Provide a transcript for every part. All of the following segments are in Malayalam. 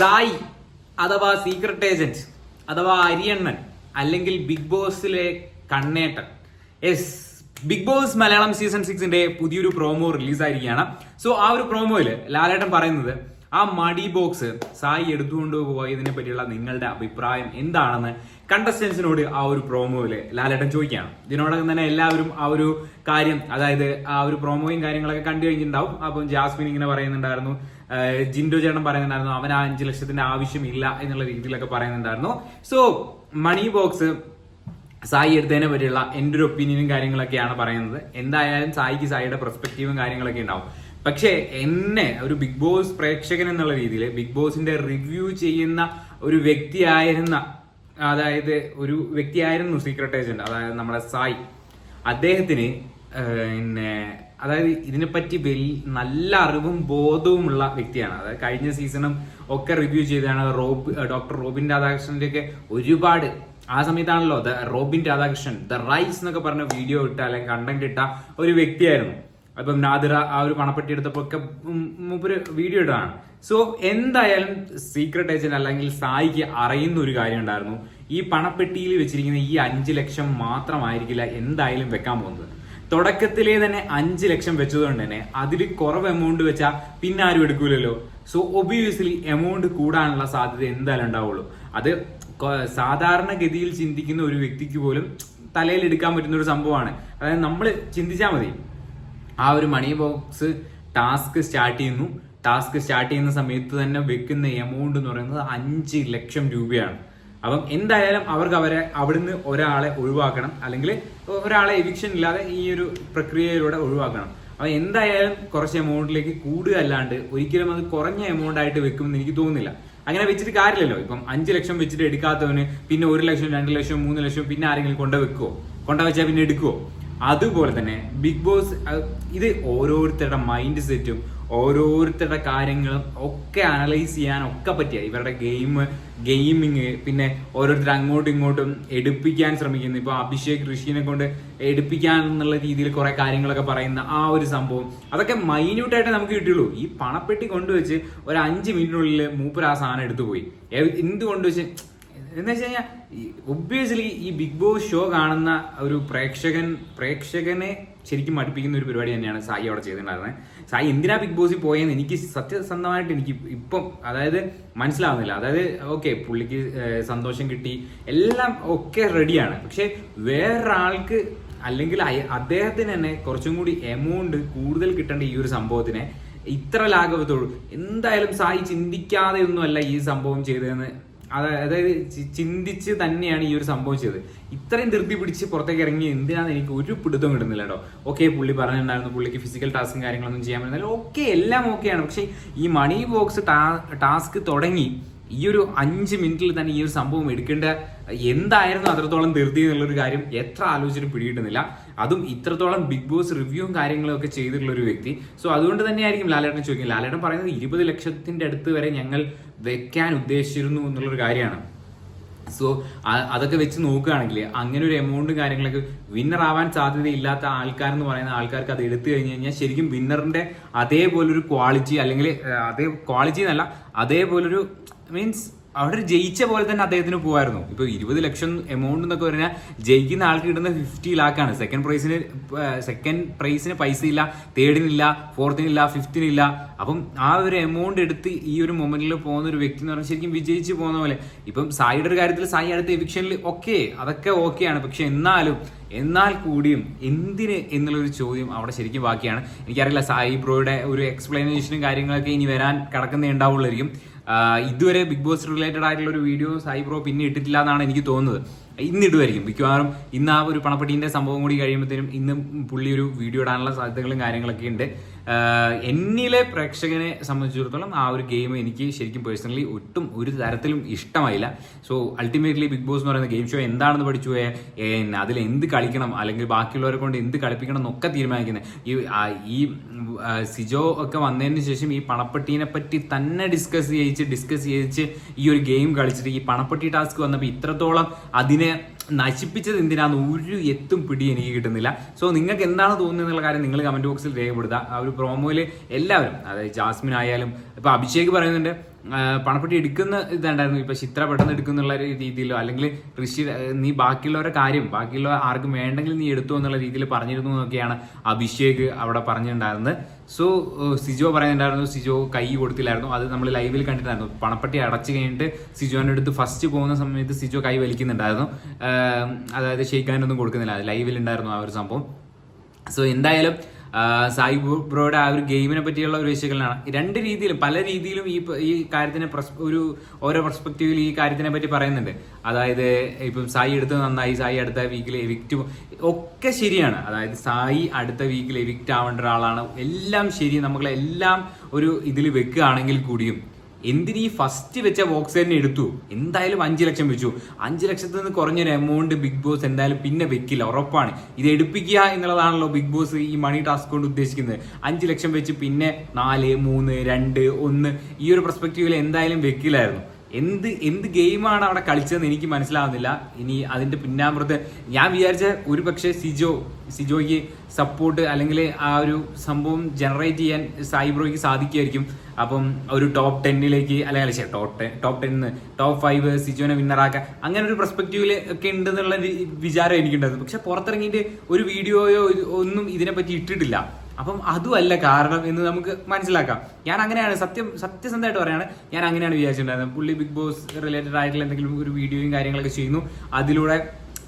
സായി അഥവാ സീക്രട്ട് ഏജന്റ് അഥവാ അരിയണ്ണൻ അല്ലെങ്കിൽ ബിഗ് ബോസിലെ കണ്ണേട്ടൻ. Yes big boss Malayalam season സിക്സിന്റെ പുതിയൊരു പ്രോമോ റിലീസായിരിക്കുകയാണ് സോ ആ ഒരു പ്രോമോയിൽ ലാലേട്ടൻ പറയുന്നത് ആ മടി ബോക്സ് സായി എടുത്തുകൊണ്ട് പോയതിനെ പറ്റിയുള്ള നിങ്ങളുടെ അഭിപ്രായം എന്താണെന്ന് കണ്ടസ്റ്റൻസിനോട് ആ ഒരു പ്രോമോയിൽ ലാലേട്ടൻ ചോദിക്കുകയാണ്. ഇതിനോടകം തന്നെ എല്ലാവരും ആ ഒരു കാര്യം അതായത് ആ ഒരു പ്രോമോയും കാര്യങ്ങളൊക്കെ കണ്ടു കഴിഞ്ഞിട്ടുണ്ടാവും. അപ്പം ജാസ്മിൻ ഇങ്ങനെ പറയുന്നുണ്ടായിരുന്നു ജിൻഡോ ചേട്ടൻ പറയുന്നുണ്ടായിരുന്നു അവൻ ആ അഞ്ചു ലക്ഷത്തിന്റെ ആവശ്യമില്ല എന്നുള്ള രീതിയിലൊക്കെ പറയുന്നുണ്ടായിരുന്നു. സോ മണി ബോക്സ് സായി എടുത്തതിനെ പറ്റിയുള്ള എന്റെ ഒരു ഒപ്പീനിയനും കാര്യങ്ങളൊക്കെയാണ് പറയുന്നത്. എന്തായാലും സായിക്ക് സായിയുടെ പെർസ്പെക്റ്റീവും കാര്യങ്ങളൊക്കെ ഉണ്ടാവും. പക്ഷേ എന്നെ ഒരു ബിഗ് ബോസ് പ്രേക്ഷകൻ എന്നുള്ള രീതിയിൽ ബിഗ് ബോസിന്റെ റിവ്യൂ ചെയ്യുന്ന ഒരു വ്യക്തിയായിരുന്ന അതായത് ഒരു വ്യക്തിയായിരുന്നു സീക്രട്ട് ഏജന്റ് അതായത് നമ്മുടെ സായി. അദ്ദേഹത്തിന് പിന്നെ അതായത് ഇതിനെപ്പറ്റി വലിയ നല്ല അറിവും ബോധവുമുള്ള വ്യക്തിയാണ്. അതായത് കഴിഞ്ഞ സീസണും ഒക്കെ റിവ്യൂ ചെയ്തതാണ് റോബ് ഡോക്ടർ റോബിൻ രാധാകൃഷ്ണന്റെ ഒക്കെ ഒരുപാട്. ആ സമയത്താണല്ലോ the Robin Radhakrishnan the rise എന്നൊക്കെ പറഞ്ഞ വീഡിയോ ഇട്ട അല്ലെങ്കിൽ കണ്ടന്റ് ഇട്ട ഒരു വ്യക്തിയായിരുന്നു. അപ്പം നാദിറ ആ ഒരു പണപ്പെട്ടി എടുത്തപ്പോൾ ഒക്കെ മൂപ്പര് വീഡിയോ ഇട്ടതാണ്. സോ എന്തായാലും സീക്രട്ട് ഏജന്റ് അല്ലെങ്കിൽ സായിക്ക് അറിയുന്ന ഒരു കാര്യം ഉണ്ടായിരുന്നു. ഈ പണപ്പെട്ടിയിൽ വെച്ചിരിക്കുന്ന ഈ അഞ്ച് ലക്ഷം മാത്രമായിരിക്കില്ല എന്തായാലും വെക്കാൻ പോകുന്നത്. തുടക്കത്തിലേ തന്നെ അഞ്ച് ലക്ഷം വെച്ചതുകൊണ്ട് തന്നെ അതിൽ കുറവ് എമൗണ്ട് വെച്ചാൽ പിന്നെ ആരും എടുക്കൂലല്ലോ. സോ ഒബിയസ്ലി എമൗണ്ട് കൂടാനുള്ള സാധ്യത എന്തായാലും ഉണ്ടാവുള്ളൂ. അത് സാധാരണഗതിയിൽ ചിന്തിക്കുന്ന ഒരു വ്യക്തിക്ക് പോലും തലയിൽ എടുക്കാൻ പറ്റുന്ന ഒരു സംഭവമാണ്. അതായത് നമ്മൾ ചിന്തിച്ചാൽ മതി. ആ ഒരു മണി ബോക്സ് ടാസ്ക് സ്റ്റാർട്ട് ചെയ്യുന്നു. ടാസ്ക് സ്റ്റാർട്ട് ചെയ്യുന്ന സമയത്ത് തന്നെ വെക്കുന്ന എമൗണ്ട് എന്ന് പറയുന്നത് അഞ്ച് ലക്ഷം രൂപയാണ്. അപ്പം എന്തായാലും അവർക്ക് അവരെ അവിടുന്ന് ഒരാളെ ഒഴിവാക്കണം. അല്ലെങ്കിൽ ഒരാളെ എവിക്ഷൻ ഇല്ലാതെ ഈ ഒരു പ്രക്രിയയിലൂടെ ഒഴിവാക്കണം. അപ്പം എന്തായാലും കുറച്ച് എമൗണ്ടിലേക്ക് കൂടുക അല്ലാണ്ട് ഒരിക്കലും അത് കുറഞ്ഞ എമൗണ്ട് ആയിട്ട് വെക്കുമെന്ന് എനിക്ക് തോന്നുന്നില്ല. അങ്ങനെ വെച്ചിട്ട് കാര്യമില്ലല്ലോ. ഇപ്പം അഞ്ച് ലക്ഷം വെച്ചിട്ട് എടുക്കാത്തവന് പിന്നെ ഒരു ലക്ഷം രണ്ട് ലക്ഷം മൂന്ന് ലക്ഷം പിന്നെ ആരെങ്കിലും കൊണ്ട വെക്കുവോ? കൊണ്ട വെച്ചാൽ പിന്നെ എടുക്കുവോ? അതുപോലെ തന്നെ ബിഗ് ബോസ് ഇത് ഓരോരുത്തരുടെ മൈൻഡ് സെറ്റും ഓരോരുത്തരുടെ കാര്യങ്ങളും ഒക്കെ അനലൈസ് ചെയ്യാൻ ഒക്കെ പറ്റിയ ഇവരുടെ ഗെയിം ഗെയിമിങ് പിന്നെ ഓരോരുത്തർ അങ്ങോട്ടും ഇങ്ങോട്ടും എടുപ്പിക്കാൻ ശ്രമിക്കുന്നു. ഇപ്പൊ അഭിഷേക് ഋഷിനെ കൊണ്ട് എടുപ്പിക്കാൻ എന്നുള്ള രീതിയിൽ കുറെ കാര്യങ്ങളൊക്കെ പറയുന്ന ആ ഒരു സംഭവം അതൊക്കെ മൈന്യൂട്ടായിട്ട് നമുക്ക് കിട്ടുള്ളൂ ഈ പണപ്പെട്ടി കൊണ്ടുവച്ച് ഒരു അഞ്ച് മിനിറ്റിനുള്ളിൽ മൂപ്പർ ആ സാധനം എടുത്തു പോയി എന്ത് കൊണ്ടുവച്ച്? എന്ന് വെച്ച് കഴിഞ്ഞാൽ ഒബ്വിയസ്ലി ഈ ബിഗ് ബോസ് ഷോ കാണുന്ന ഒരു പ്രേക്ഷകൻ പ്രേക്ഷകനെ ശരിക്കും മടുപ്പിക്കുന്ന ഒരു പരിപാടി തന്നെയാണ് സായി അവിടെ ചെയ്തിട്ടുണ്ടായിരുന്നത് സായി എന്തിനാ ബിഗ് ബോസിൽ പോയെന്ന് എനിക്ക് സത്യസന്ധമായിട്ട് എനിക്ക് ഇപ്പം അതായത് മനസ്സിലാവുന്നില്ല. അതായത് ഓക്കെ പുള്ളിക്ക് സന്തോഷം കിട്ടി എല്ലാം ഒക്കെ റെഡിയാണ് പക്ഷെ വേറൊരാൾക്ക് അല്ലെങ്കിൽ അദ്ദേഹത്തിന് തന്നെ കുറച്ചും കൂടി എമൗണ്ട് കൂടുതൽ കിട്ടേണ്ട ഈ ഒരു സംഭവത്തിനെ ഇത്ര ലാഘവത്തോളൂ എന്തായാലും സായി ചിന്തിക്കാതെ ഒന്നുമല്ല ഈ സംഭവം ചെയ്തതെന്ന് അതായത് ചിന്തിച്ച് തന്നെയാണ് ഈ ഒരു സംഭവം ചെയ്തത്. ഇത്രയും ധൃതി പിടിച്ച് പുറത്തേക്ക് ഇറങ്ങി എന്തിനാന്ന് എനിക്ക് ഒരു പിടുത്തം കിട്ടുന്നില്ല കേട്ടോ. ഓക്കെ പുള്ളി പറഞ്ഞിട്ടുണ്ടായിരുന്നു പുള്ളിക്ക് ഫിസിക്കൽ ടാസ്കും കാര്യങ്ങളൊന്നും ചെയ്യാൻ പറ്റുന്നില്ല ഓക്കെ എല്ലാം ഓക്കെയാണ് പക്ഷേ ഈ മണി ബോക്സ് ടാസ്ക് തുടങ്ങി ഈ ഒരു അഞ്ച് മിനിറ്റിൽ തന്നെ ഈ ഒരു സംഭവം എടുക്കേണ്ട എന്തായിരുന്നു അത്രത്തോളം ധൃതി എന്നുള്ളൊരു കാര്യം എത്ര ആലോചിച്ചിട്ട് പിടികിട്ടുന്നില്ല. അതും ഇത്രത്തോളം ബിഗ് ബോസ് റിവ്യൂവും കാര്യങ്ങളും ഒക്കെ ചെയ്തിട്ടുള്ള ഒരു വ്യക്തി. സോ അതുകൊണ്ട് തന്നെയായിരിക്കും ലാലേട്ടൻ ചോദിക്കുന്നത്. ലാലേട്ടൻ പറയുന്നത് ഇരുപത് ലക്ഷത്തിന്റെ അടുത്ത് വരെ ഞങ്ങൾ വെക്കാൻ ഉദ്ദേശിച്ചിരുന്നു എന്നുള്ളൊരു കാര്യമാണ്. സോ അതൊക്കെ വെച്ച് നോക്കുകയാണെങ്കിൽ അങ്ങനെ ഒരു എമൗണ്ട് കാര്യങ്ങളൊക്കെ വിന്നർ ആവാൻ സാധ്യതയില്ലാത്ത ആൾക്കാരെന്ന് പറയുന്ന ആൾക്കാർക്ക് അത് എടുത്തു കഴിഞ്ഞ് കഴിഞ്ഞാൽ ശരിക്കും വിന്നറിന്റെ അതേപോലൊരു ക്വാളിറ്റി അല്ലെങ്കിൽ അതേ ക്വാളിറ്റി എന്നല്ല അതേപോലൊരു മീൻസ് അവിടെ ജയിച്ച പോലെ തന്നെ അദ്ദേഹത്തിന് പോകായിരുന്നു ഇപ്പൊ ഇരുപത് ലക്ഷം എമൗണ്ട് എന്നൊക്കെ പറഞ്ഞാൽ ജയിക്കുന്ന ആൾക്ക് കിട്ടുന്ന ഫിഫ്റ്റി ആണ്. സെക്കൻഡ് പ്രൈസിന് സെക്കൻഡ് പ്രൈസിന് പൈസ ഇല്ല തേർഡിനില്ല ഫോർത്തിനില്ല ഫിഫ്തിനില്ല അപ്പം ആ ഒരു എമൗണ്ട് എടുത്ത് ഈ ഒരു മൊമെന്റിൽ പോകുന്ന ഒരു വ്യക്തി എന്ന് പറഞ്ഞാൽ ശരിക്കും വിജയിച്ച് പോകുന്ന പോലെ. ഇപ്പം സായിയുടെ ഒരു കാര്യത്തിൽ സായി അടുത്ത എവിക്ഷനിൽ ഓക്കെ അതൊക്കെ ഓക്കെയാണ് പക്ഷെ എന്നാലും എന്നാൽ കൂടിയും എന്തിന് എന്നുള്ളൊരു ചോദ്യം അവിടെ ശരിക്കും ബാക്കിയാണ്. എനിക്കറിയില്ല സായി ബ്രോയുടെ ഒരു എക്സ്പ്ലനേഷനും കാര്യങ്ങളൊക്കെ ഇനി വരാൻ കിടക്കുന്നേ ഉണ്ടാവുള്ളായിരിക്കും. ഇതുവരെ ബിഗ് ബോസ് റിലേറ്റഡ് ആയിട്ടുള്ള ഒരു വീഡിയോ ബ്രോ പിന്നെ ഇട്ടിട്ടില്ല എന്നാണ് എനിക്ക് തോന്നുന്നത്. ഇന്ന് ഇടുമായിരിക്കും മിക്കവാറും ഇന്ന് ആ ഒരു പണപ്പെട്ടീന്റെ സംഭവം കൂടി കഴിയുമ്പോഴത്തേനും ഇന്ന് പുള്ളി ഒരു വീഡിയോ ഇടാനുള്ള സാധ്യതകളും കാര്യങ്ങളൊക്കെ ഉണ്ട്. എന്നിലെ പ്രേക്ഷകനെ സംബന്ധിച്ചിടത്തോളം ആ ഒരു ഗെയിം എനിക്ക് ശരിക്കും പേഴ്സണലി ഒട്ടും ഒരു തരത്തിലും ഇഷ്ടമായില്ല. സോ അൾട്ടിമേറ്റ്ലി ബിഗ് ബോസ് എന്ന് പറയുന്ന ഗെയിം ഷോ എന്താണെന്ന് പഠിച്ചു പോയാൽ അതിൽ എന്ത് കളിക്കണം അല്ലെങ്കിൽ ബാക്കിയുള്ളവരെ കൊണ്ട് എന്ത് കളിപ്പിക്കണം എന്നൊക്കെ തീരുമാനിക്കുന്നത് ഈ ഈ സിജോ ഒക്കെ വന്നതിന് ശേഷം ഈ പണപ്പെട്ടിനെ പറ്റി തന്നെ ഡിസ്കസ് ചെയ്യിച്ച് ഡിസ്കസ് ചെയ്യിച്ച് ഈ ഒരു ഗെയിം കളിച്ചിട്ട് ഈ പണപ്പെട്ടി ടാസ്ക് വന്നപ്പോൾ ഇത്രത്തോളം അതിനെ നശിപ്പിച്ചത് എന്തിനാന്ന് ഒരു എത്തും പിടി എനിക്ക് കിട്ടുന്നില്ല. സോ നിങ്ങൾക്ക് എന്താണ് തോന്നുന്നത് എന്നുള്ള കാര്യം നിങ്ങൾ കമന്റ് ബോക്സിൽ രേഖപ്പെടുത്തുക. ആ ഒരു പ്രോമോയിൽ എല്ലാവരും അതായത് ജാസ്മിൻ ആയാലും ഇപ്പൊ അഭിഷേക് പറയുന്നുണ്ട് പണപ്പെട്ടി എടുക്കുന്ന ഇതുണ്ടായിരുന്നു. ഇപ്പൊ ചിത്ര പെട്ടെന്ന് എടുക്കുന്നുള്ള രീതിയിലോ അല്ലെങ്കിൽ ഋഷി നീ ബാക്കിയുള്ളവരെ കാര്യം ബാക്കിയുള്ള ആർക്കും വേണ്ടെങ്കിൽ നീ എടുത്തു എന്നുള്ള രീതിയിൽ പറഞ്ഞിരുന്നു എന്നൊക്കെയാണ് അഭിഷേക് അവിടെ പറഞ്ഞിട്ടുണ്ടായിരുന്നത്. സോ സിജോ പറയുന്നുണ്ടായിരുന്നു സിജോ കൈ കൊടുത്തില്ലായിരുന്നു. അത് നമ്മൾ ലൈവിൽ കണ്ടിട്ടുണ്ടായിരുന്നു. പണപ്പെട്ടി അടച്ചു കഴിഞ്ഞിട്ട് സിജോന്റെ അടുത്ത് ഫസ്റ്റ് പോകുന്ന സമയത്ത് സിജോ കൈ വലിക്കുന്നുണ്ടായിരുന്നു. അതായത് ഷെയ്ക്കാനൊന്നും കൊടുക്കുന്നില്ല. ലൈവിൽ ഉണ്ടായിരുന്നു ആ ഒരു സംഭവം. സോ എന്തായാലും സായി ബ്രോ- ബ്രോയുടെ ആ ഒരു ഗെയിമിനെ പറ്റിയുള്ള ഒരു വിശകലനമാണ്. രണ്ട് രീതിയിലും പല രീതിയിലും ഈ ഈ കാര്യത്തിനെ ഒരു ഓരോ പെർസ്പെക്റ്റീവിൽ ഈ കാര്യത്തിനെ പറ്റി പറയുന്നുണ്ട്. അതായത് ഇപ്പം സായി എടുത്ത് നന്നായി സായി അടുത്ത വീക്കിൽ എവിക്റ്റ് ഒക്കെ ശരിയാണ്. അതായത് സായി അടുത്ത വീക്കിൽ എവിക്റ്റ് ആവേണ്ട ഒരാളാണ്. എല്ലാം ശരി നമ്മളെല്ലാം ഒരു ഇതിൽ വെക്കുകയാണെങ്കിൽ കൂടിയും. എന്തിനീ ഫസ്റ്റ് വെച്ച ബോക്സ് തന്നെ എടുത്തു? എന്തായാലും അഞ്ചു ലക്ഷം വെച്ചു. അഞ്ചു ലക്ഷത്തിൽ നിന്ന് കുറഞ്ഞൊരു എമൗണ്ട് ബിഗ് ബോസ് എന്തായാലും പിന്നെ വെക്കില്ല. ഉറപ്പാണ്. ഇത് എടുപ്പിക്കുക എന്നുള്ളതാണല്ലോ ബിഗ് ബോസ് ഈ മണി ടാസ്ക് കൊണ്ട് ഉദ്ദേശിക്കുന്നത്. അഞ്ചു ലക്ഷം വെച്ച് പിന്നെ നാല് മൂന്ന് രണ്ട് ഒന്ന് ഈ ഒരു പെർസ്പെക്റ്റീവിൽ എന്തായാലും വെക്കില്ലായിരുന്നു. എന്ത് എന്ത് ഗെയിമാണ് അവിടെ കളിച്ചതെന്ന് എനിക്ക് മനസ്സിലാവുന്നില്ല. ഇനി അതിന്റെ പിന്നാമ്പുറത്ത് ഞാൻ വിചാരിച്ച ഒരു പക്ഷേ സിജോ സിജോയ്ക്ക് സപ്പോർട്ട് അല്ലെങ്കിൽ ആ ഒരു സംഭവം ജനറേറ്റ് ചെയ്യാൻ സൈബ്രോയ്ക്ക് സാധിക്കുമായിരിക്കും. അപ്പം ഒരു ടോപ്പ് ടെന്നിലേക്ക് അല്ലെങ്കിൽ top ten top ten top five സിജോനെ വിന്നറാക്കാൻ അങ്ങനെ ഒരു പെർസ്പെക്റ്റീവിൽ ഒക്കെ ഉണ്ടെന്നുള്ള വിചാരം എനിക്കുണ്ടായിരുന്നു. പക്ഷെ പുറത്തിറങ്ങിയിട്ട് ഒരു വീഡിയോയോ ഒന്നും ഇതിനെപ്പറ്റി ഇട്ടിട്ടില്ല. അപ്പം അതുമല്ല കാരണം എന്ന് നമുക്ക് മനസ്സിലാക്കാം. ഞാൻ അങ്ങനെയാണ് സത്യം സത്യസന്ധമായിട്ട് പറയാണ്. ഞാൻ അങ്ങനെയാണ് വിചാരിച്ചിട്ടുണ്ടായിരുന്നത്. പുള്ളി ബിഗ് ബോസ് റിലേറ്റഡ് ആയിട്ടുള്ള എന്തെങ്കിലും ഒരു വീഡിയോയും കാര്യങ്ങളൊക്കെ ചെയ്യുന്നു. അതിലൂടെ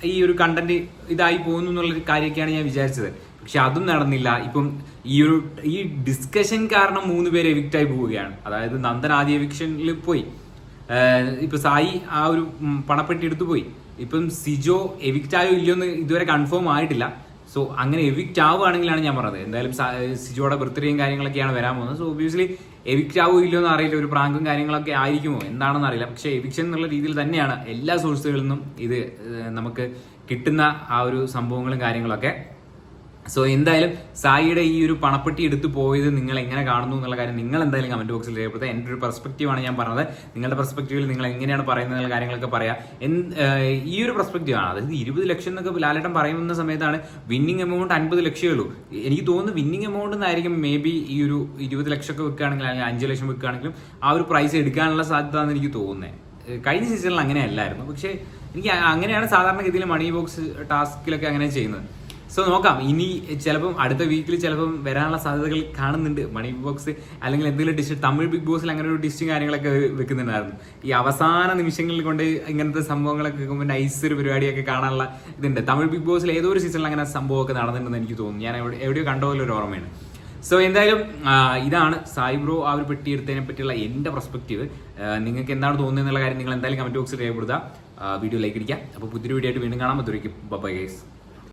ഈ ഒരു കണ്ടന്റ് ഇതായി പോകുന്നു എന്നുള്ളൊരു കാര്യമൊക്കെയാണ് ഞാൻ വിചാരിച്ചത്. പക്ഷെ അതും നടന്നില്ല. ഇപ്പം ഈ ഒരു ഈ ഡിസ്കഷൻ കാരണം മൂന്ന് പേര് എവിക്റ്റ് ആയി പോവുകയാണ്. അതായത് നന്ദൻ ആദ്യ എവിക്ഷനിൽ പോയി. ഇപ്പൊ സായി ആ ഒരു പണപ്പെട്ടി എടുത്തു പോയി. ഇപ്പം സിജോ എവിക്റ്റ് ആയോ ഇല്ലയോ എന്ന് ഇതുവരെ കൺഫേം ആയിട്ടില്ല. സോ അങ്ങനെ എവിക്റ്റ് ആവുകയാണെങ്കിലാണ് ഞാൻ പറഞ്ഞത്. എന്തായാലും സിജുവോടെ ബർത്ത്ഡേയും കാര്യങ്ങളൊക്കെയാണ് വരാൻ പോകുന്നത്. സോ ഒബിയസ്ലി എവിക്റ്റ് ആവുമോ ഇല്ലയോ എന്ന് അറിയില്ല. ഒരു പ്രാങ്കും കാര്യങ്ങളൊക്കെ ആയിരിക്കുമോ? എന്താണെന്ന് അറിയില്ല. പക്ഷേ എവിക്ഷൻ എന്നുള്ള രീതിയിൽ തന്നെയാണ് എല്ലാ സോഴ്സുകളിൽ നിന്നും ഇത് നമുക്ക് കിട്ടുന്ന ആ ഒരു സംഭവങ്ങളും കാര്യങ്ങളൊക്കെ സോ എന്തായാലും സായിയുടെ ഈ ഒരു പണപ്പെട്ടി എടുത്തു പോയത് നിങ്ങൾ എങ്ങനെ കാണുന്നു എന്നുള്ള കാര്യം നിങ്ങൾ എന്തായാലും കമന്റ് ബോക്സിൽ രേഖപ്പെടുത്തുക. എന്റെ ഒരു പെർസ്പെക്റ്റീവാണ് ഞാൻ പറഞ്ഞത്. നിങ്ങളുടെ പെർസ്പെക്റ്റീവിൽ നിങ്ങൾ എങ്ങനെയാണ് പറയുന്നത് എന്നുള്ള കാര്യങ്ങളൊക്കെ പറയാം. എന്ത് ഈ ഒരു പെർസ്പെക്റ്റീവാണ് അതായത് ഇരുപത് ലക്ഷം എന്നൊക്കെ ലാലേട്ടൻ പറയുന്ന സമയത്താണ് വിന്നിങ് എമൗണ്ട് അൻപത് ലക്ഷമേ ഉള്ളൂ. എനിക്ക് തോന്നുന്നു വിന്നിങ് എമൗണ്ട് എന്നായിരിക്കും മേ ബി ഈ ഒരു ഇരുപത് ലക്ഷമൊക്കെ വെക്കുകയാണെങ്കിൽ അല്ലെങ്കിൽ അഞ്ച് ലക്ഷം വെക്കുകയാണെങ്കിലും ആ ഒരു പ്രൈസ് എടുക്കാനുള്ള സാധ്യത എന്ന് എനിക്ക് തോന്നുന്നത് കഴിഞ്ഞ സീസണിൽ അങ്ങനെയല്ലായിരുന്നു പക്ഷേ എനിക്ക് അങ്ങനെയാണ് സാധാരണഗതിയിൽ മണി ബോക്സ് ടാസ്കിലൊക്കെ അങ്ങനെ ചെയ്യുന്നത്. സോ നോക്കാം. ഇനി ചിലപ്പം അടുത്ത വീക്കിൽ ചിലപ്പം വരാനുള്ള സാധ്യതകൾ കാണുന്നുണ്ട്. മണി ബോക്സ് അല്ലെങ്കിൽ എന്തെങ്കിലും ഡിഷ് തമിഴ് ബിഗ് ബോസിൽ അങ്ങനെ ഒരു ഡിഷും കാര്യങ്ങളൊക്കെ വെക്കുന്നുണ്ടായിരുന്നു. ഈ അവസാന നിമിഷങ്ങളിൽ കൊണ്ട് ഇങ്ങനത്തെ സംഭവങ്ങളൊക്കെ വെക്കുമ്പോൾ നൈസ് ഒരു പരിപാടിയൊക്കെ കാണാനുള്ള ഇതുണ്ട്. തമിഴ് ബിഗ് ബോസിൽ ഏതോ ഒരു സീസണിൽ അങ്ങനെ സംഭവമൊക്കെ നടന്നിട്ടുണ്ടെന്ന് എനിക്ക് തോന്നുന്നു. ഞാൻ എവിടെ എവിടെയോ കണ്ട ഒരു ഓർമ്മയാണ്. സോ എന്തായാലും ഇതാണ് സായിബ്രോ ആ ഒരു പെട്ടി എടുത്തതിനെ പറ്റിയുള്ള എന്റെ പെർസ്പെക്റ്റീവ് നിങ്ങൾക്ക് എന്താണ് തോന്നുന്നത് എന്നുള്ള കാര്യം നിങ്ങൾ എന്തായാലും കമന്റ് ബോക്സിൽ രേഖപ്പെടുത്തുക വീഡിയോ ലൈക്ക് അടിക്കുക. അപ്പോൾ പുതിയൊരു വീഡിയോ ആയിട്ട് വീണ്ടും കാണാൻ പറ്റുമായിരിക്കും ബൈ ഗൈസ്